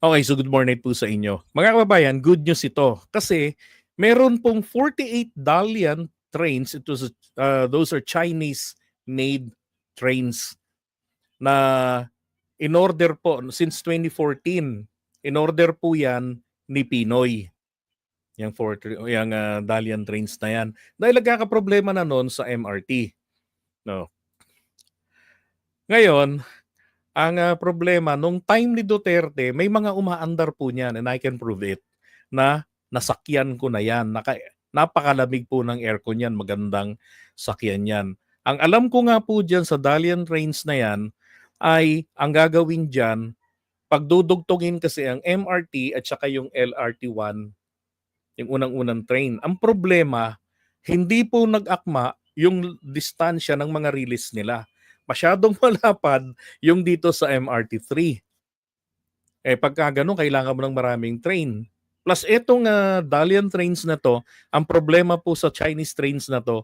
Okay, so good morning po sa inyo. Mga kababayan, good news ito. Kasi meron pong 48 Dalian trains. It was, uh, those are Chinese-made trains na in order po, since 2014, in order po yan ni Pinoy. Yung, for, yung uh, Dalian trains na yan. Dahil nagkakaproblema na noon sa MRT. No. Ngayon, ang uh, problema, nung time ni Duterte, may mga umaandar po niyan and I can prove it na nasakyan ko na yan. Naka, napakalamig po ng aircon yan. Magandang sakyan yan. Ang alam ko nga po dyan sa Dalian Trains na yan ay ang gagawin dyan, pagdudugtungin kasi ang MRT at saka yung LRT1, yung unang-unang train. Ang problema, hindi po nag-akma yung distansya ng mga release nila masyadong malapad yung dito sa MRT3. Eh pagka ganun, kailangan mo ng maraming train. Plus itong uh, Dalian trains na to, ang problema po sa Chinese trains na to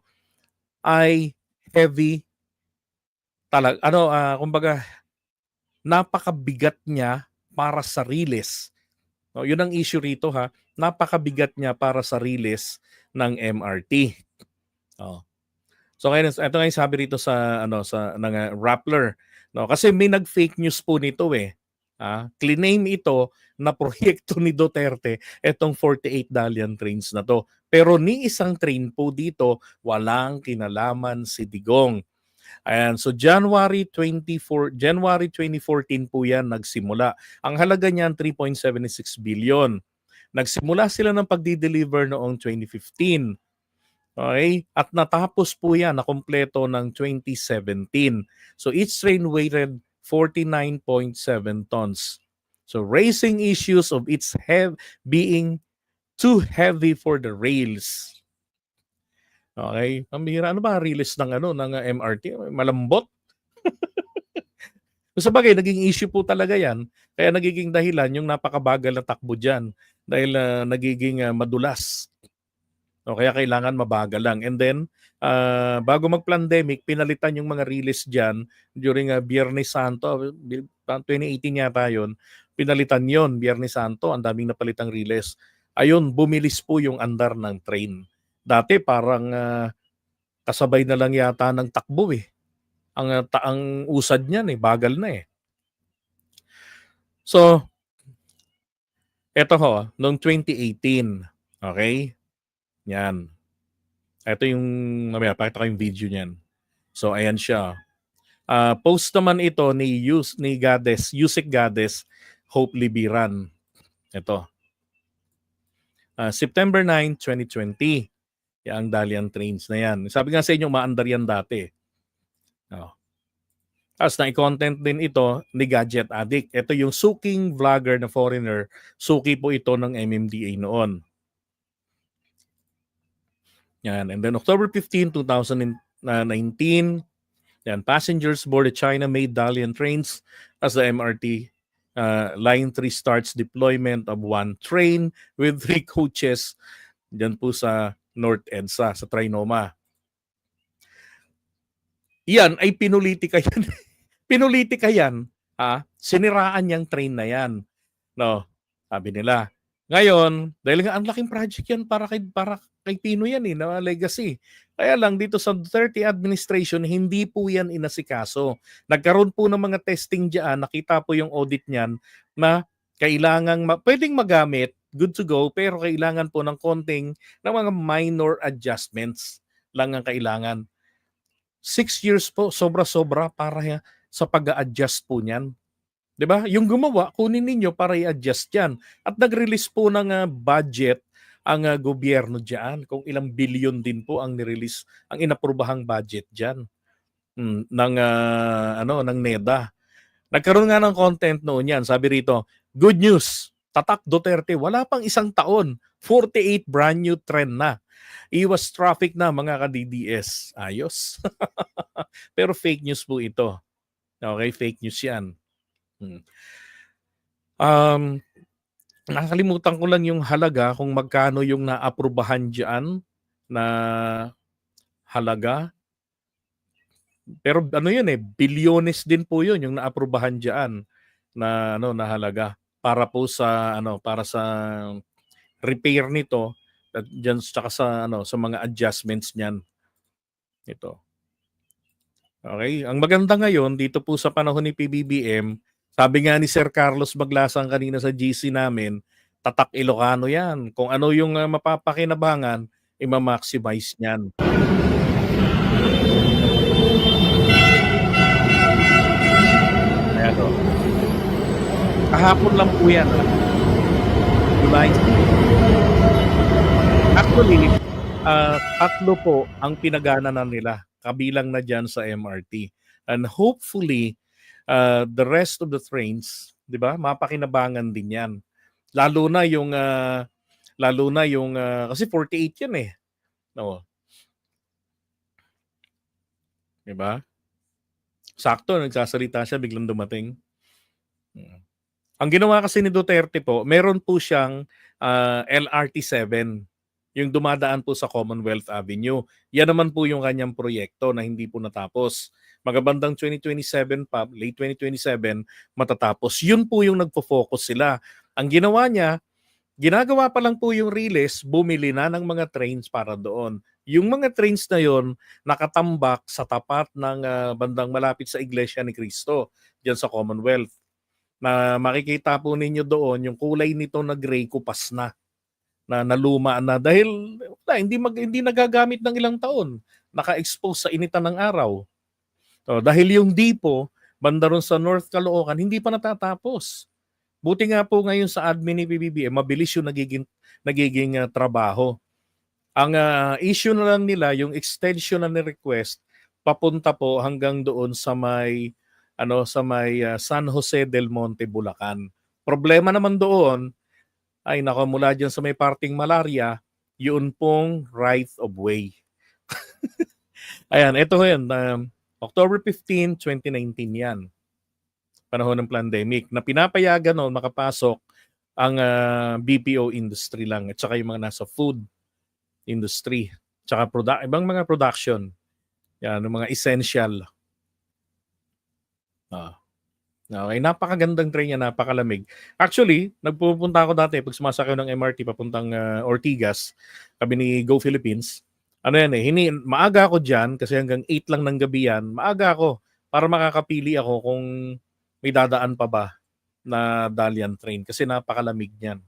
ay heavy talag ano uh, kumbaga napakabigat niya para sa release. No, yun ang issue rito ha. Napakabigat niya para sa release ng MRT. Oh. So ngayon ito nga yung sabi rito sa ano sa ng uh, Rappler no kasi may nag-fake news po nito eh. Ah, claim ito na proyekto ni Duterte etong 48 Dalian trains na to. Pero ni isang train po dito walang kinalaman si Digong. Ayan, so January 24 January 2014 po 'yan nagsimula. Ang halaga niyan 3.76 billion. Nagsimula sila ng pagdi-deliver noong 2015. Okay? At natapos po yan na kompleto ng 2017. So each train weighted 49.7 tons. So raising issues of its hev- being too heavy for the rails. Okay? Pambihira, ano ba release ng ano ng uh, MRT? Malambot. Sa bagay, naging issue po talaga yan. Kaya nagiging dahilan yung napakabagal na takbo dyan dahil uh, nagiging uh, madulas o kaya kailangan mabagal lang. And then, uh, bago mag-pandemic, pinalitan yung mga release dyan during uh, Biyernes Santo, 2018 yata yun, pinalitan yon Biyernes Santo, ang daming napalitang release. Ayun, bumilis po yung andar ng train. Dati parang uh, kasabay na lang yata ng takbo eh. Ang, ta- ang usad niyan eh, bagal na eh. So, eto ho, noong 2018, okay? Yan. Ito yung, mamaya, pakita ko yung video niyan. So, ayan siya. Uh, post naman ito ni Yus, ni Goddess, Yusik Goddess, Hope Libiran. Ito. Uh, September 9, 2020. Yan ang Dalian Trains na yan. Sabi nga sa inyo, maandar yan dati. Oh. Tapos na-content din ito ni Gadget Addict. Ito yung suking vlogger na foreigner. Suki po ito ng MMDA noon. Yan. And then October 15, 2019, yan, passengers board the China-made Dalian trains as the MRT uh, Line 3 starts deployment of one train with three coaches dyan po sa North EDSA, sa Trinoma. Yan ay pinulitika yan. pinulitika yan. Ha? Siniraan yung train na yan. No, sabi nila. Ngayon, dahil nga ang laking project yan para kay, para kay Pino yan eh, na legacy. Kaya lang dito sa Duterte administration, hindi po yan inasikaso. Nagkaroon po ng mga testing diyan, nakita po yung audit niyan na kailangan, ma- pwedeng magamit, good to go, pero kailangan po ng konting, ng mga minor adjustments lang ang kailangan. Six years po, sobra-sobra para sa pag-adjust po niyan. 'Di ba? Yung gumawa, kunin ninyo para i-adjust 'yan. At nag-release po ng uh, budget ang uh, gobyerno diyan kung ilang bilyon din po ang ni-release ang inaprubahang budget diyan mm, ng uh, ano ng NEDA. Nagkaroon nga ng content noon yan. Sabi rito, good news. Tatak Duterte, wala pang isang taon. 48 brand new trend na. Iwas traffic na mga ka-DDS. Ayos. Pero fake news po ito. Okay, fake news yan. Hmm. Um, Nakakalimutan ko lang yung halaga kung magkano yung naaprubahan diyan na halaga. Pero ano yun eh, bilyones din po yun yung naaprubahan diyan na ano na halaga para po sa ano para sa repair nito at diyan tsaka sa ano sa mga adjustments niyan. Ito. Okay, ang maganda ngayon dito po sa panahon ni PBBM, sabi nga ni Sir Carlos Maglasang kanina sa GC namin, tatak Ilocano 'yan. Kung ano yung uh, mapapakinabangan, i-maximize niyan. Ayan o. Kahapon lang po yan. ah. July. Actually, ah, tatlo po ang pinagana na nila. Kabilang na dyan sa MRT. And hopefully, uh, the rest of the trains, di ba, mapakinabangan din yan. Lalo na yung, ah, lalo na yung, ah, kasi 48 yan eh. No. Di ba? Sakto, nagsasalita siya, biglang dumating. Mm. Ang ginawa kasi ni Duterte po, meron po siyang ah, LRT7, yung dumadaan po sa Commonwealth Avenue. Yan naman po yung kanyang proyekto na hindi po natapos. Magabandang 2027 pa, late 2027, matatapos. Yun po yung nagpo-focus sila. Ang ginawa niya, ginagawa pa lang po yung release, bumili na ng mga trains para doon. Yung mga trains na yon nakatambak sa tapat ng ah, bandang malapit sa Iglesia ni Cristo, diyan sa Commonwealth. Na makikita po ninyo doon, yung kulay nito na gray kupas na na naluma na dahil wala, hindi mag, hindi nagagamit ng ilang taon. Naka-expose sa initan ng araw. So, dahil yung dipo, banda ron sa North Caloocan, hindi pa natatapos. Buti nga po ngayon sa admin ni PBBM, mabilis yung nagiging, nagiging ah, trabaho. Ang ah, issue na lang nila, yung extension na ni-request, papunta po hanggang doon sa may ano sa may ah, San Jose del Monte, Bulacan. Problema naman doon, ay nako mula dyan sa may parting malaria, yun pong right of way. Ayan, ito yun. Um, October 15, 2019 yan. Panahon ng pandemic. Na pinapayagan noon makapasok ang ah, BPO industry lang at saka yung mga nasa food industry. Tsaka produ- ibang mga production. Yan, yung mga essential. Ah. Okay, napakagandang train niya, napakalamig. Actually, nagpupunta ako dati pag sumasakay ng MRT papuntang ah, Ortigas, kami ni Go Philippines. Ano yan eh, hini, maaga ako dyan kasi hanggang 8 lang ng gabi yan. Maaga ako para makakapili ako kung may dadaan pa ba na Dalian train kasi napakalamig niyan.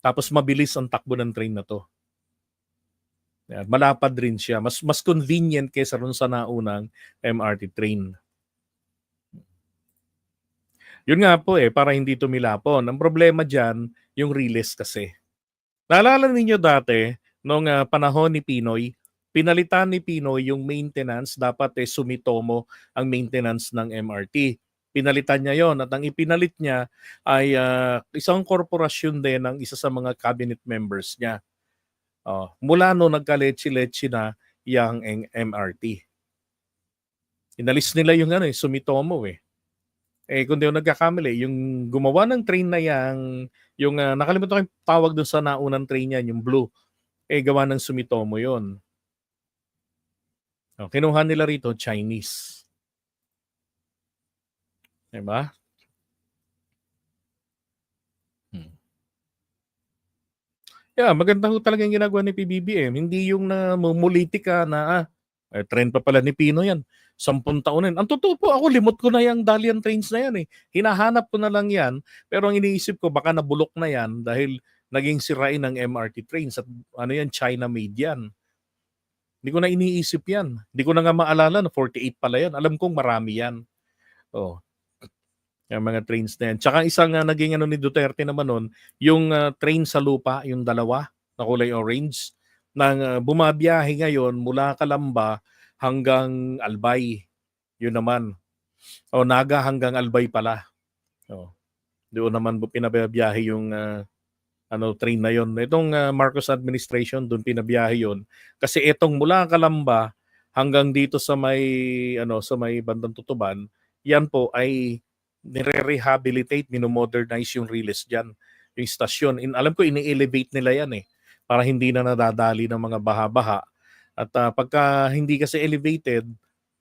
Tapos mabilis ang takbo ng train na to. Malapad rin siya. Mas mas convenient kaysa ron sa naunang MRT train. Yun nga po eh, para hindi tumilapon. Ang problema dyan, yung release kasi. Naalala ninyo dati, nung ah, panahon ni Pinoy, pinalitan ni Pinoy yung maintenance, dapat eh sumitomo ang maintenance ng MRT. Pinalitan niya yon at ang ipinalit niya ay ah, isang korporasyon din ng isa sa mga cabinet members niya. Oh, mula no nagka-lechi-lechi na eng- MRT. Inalis nila yung ano eh, Sumitomo eh. Eh kung di ako nagkakamali, yung gumawa ng train na yang yung ah, nakalimutan ko yung tawag doon sa naunang train niyan, yung blue. Eh gawa ng Sumitomo 'yon. Oh, kinuha nila rito Chinese. 'Di ba? Hmm. Yeah, maganda ho talaga yung ginagawa ni PBBM. Hindi yung namumulitika na ah, eh, trend pa pala ni Pino yan. Sampung taon yan. Ang totoo po, ako limot ko na yung Dalian trains na yan eh. Hinahanap ko na lang yan. Pero ang iniisip ko, baka nabulok na yan dahil naging sirain ng MRT trains. At ano yan, China made yan. Hindi ko na iniisip yan. Hindi ko na nga maalala na 48 pala yan. Alam kong marami yan. Oh. Yung mga trains na yan. Tsaka isang uh, naging ano ni Duterte naman nun, yung uh, train sa lupa, yung dalawa na kulay orange, nang uh, bumabiyahe ngayon mula Kalamba hanggang Albay. Yun naman. O Naga hanggang Albay pala. O, doon naman pinabiyahe yung uh, ano train na yon. Itong uh, Marcos administration doon pinabiyahe yon. Kasi itong mula Kalamba hanggang dito sa may ano sa may bandang Tutuban, yan po ay nire-rehabilitate, minomodernize yung release diyan, yung stasyon. In, alam ko ini-elevate nila yan eh para hindi na nadadali ng mga baha-baha. At ah, pagka hindi kasi elevated,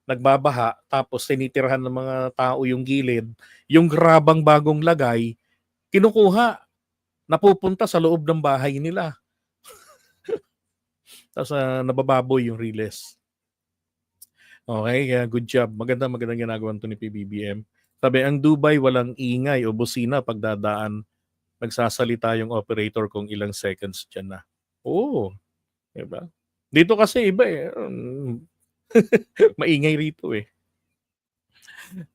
nagbabaha, tapos tinitirahan ng mga tao yung gilid, yung grabang bagong lagay, kinukuha, napupunta sa loob ng bahay nila. Tapos ah, nabababoy yung riles. Okay, kaya good job. Maganda, magandang ginagawa to ni PBBM. Sabi, ang Dubai walang ingay o busina pagdadaan. Nagsasalita yung operator kung ilang seconds dyan na. Oo. Diba? Dito kasi iba eh. Um, Maingay rito eh.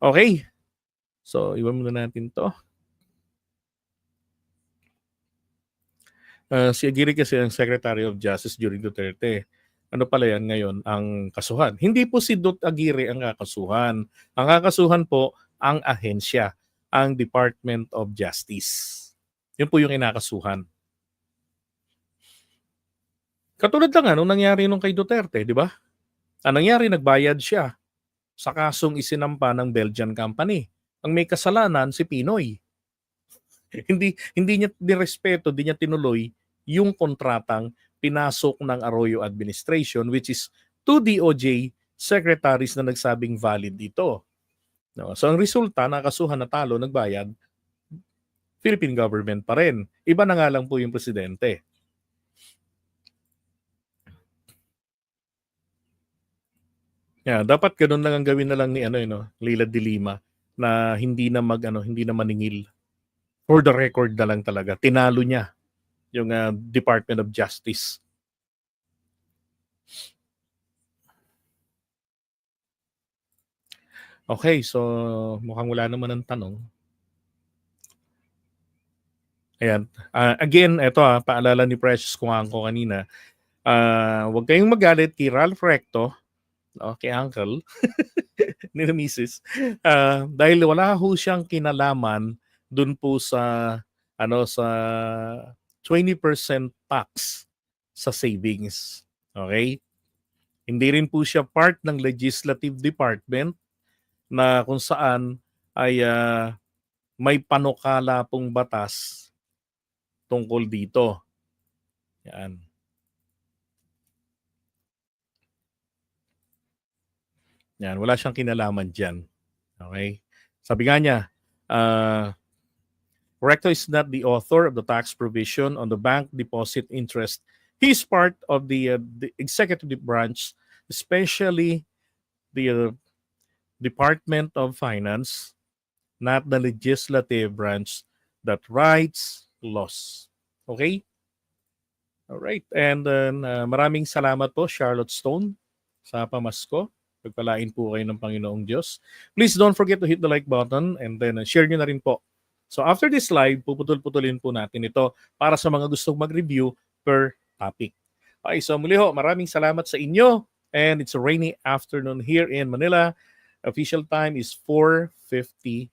Okay. So, iwan muna natin to. Uh, si Aguirre kasi ang Secretary of Justice during Duterte. Ano pala yan ngayon ang kasuhan? Hindi po si Dut Aguirre ang kakasuhan. Ang kakasuhan po ang ahensya, ang Department of Justice. Yun po yung inakasuhan. Katulad lang ano nangyari nung kay Duterte, di ba? Ang nangyari, nagbayad siya sa kasong isinampa ng Belgian company. Ang may kasalanan si Pinoy. hindi hindi niya direspeto, hindi niya tinuloy yung kontratang pinasok ng Arroyo administration which is two DOJ secretaries na nagsabing valid dito. No, so ang resulta, nakasuhan na talo, nagbayad, Philippine government pa rin. Iba na nga lang po yung presidente. Yeah, dapat ganun lang ang gawin na lang ni ano no, Leila de Lima na hindi na mag ano, hindi na maningil. For the record na lang talaga. Tinalo niya yung uh, Department of Justice. Okay, so mukhang wala naman ang tanong. Ayan. Uh, again, ito ah, paalala ni Precious kung ko kanina. Uh, huwag kayong magalit kay Ralph Recto, no, kay Uncle, ni Mrs. Uh, dahil wala ho siyang kinalaman dun po sa ano sa 20% tax sa savings. Okay? Hindi rin po siya part ng legislative department na kung saan ay uh, may panukala pong batas tungkol dito. Yan. Yan, wala siyang kinalaman dyan. Okay? Sabi nga niya, uh, Recto is not the author of the tax provision on the bank deposit interest. He is part of the, uh, the executive branch, especially the uh, Department of Finance, not the legislative branch that writes laws. Okay? All right. And then uh, maraming salamat po Charlotte Stone sa pamasko. Pagpalain po kayo ng Panginoong Diyos. Please don't forget to hit the like button and then uh, share nyo na rin po. So after this live, puputol-putulin po natin ito para sa mga gustong mag-review per topic. Okay, so muli ho, maraming salamat sa inyo. And it's a rainy afternoon here in Manila. Official time is 4.50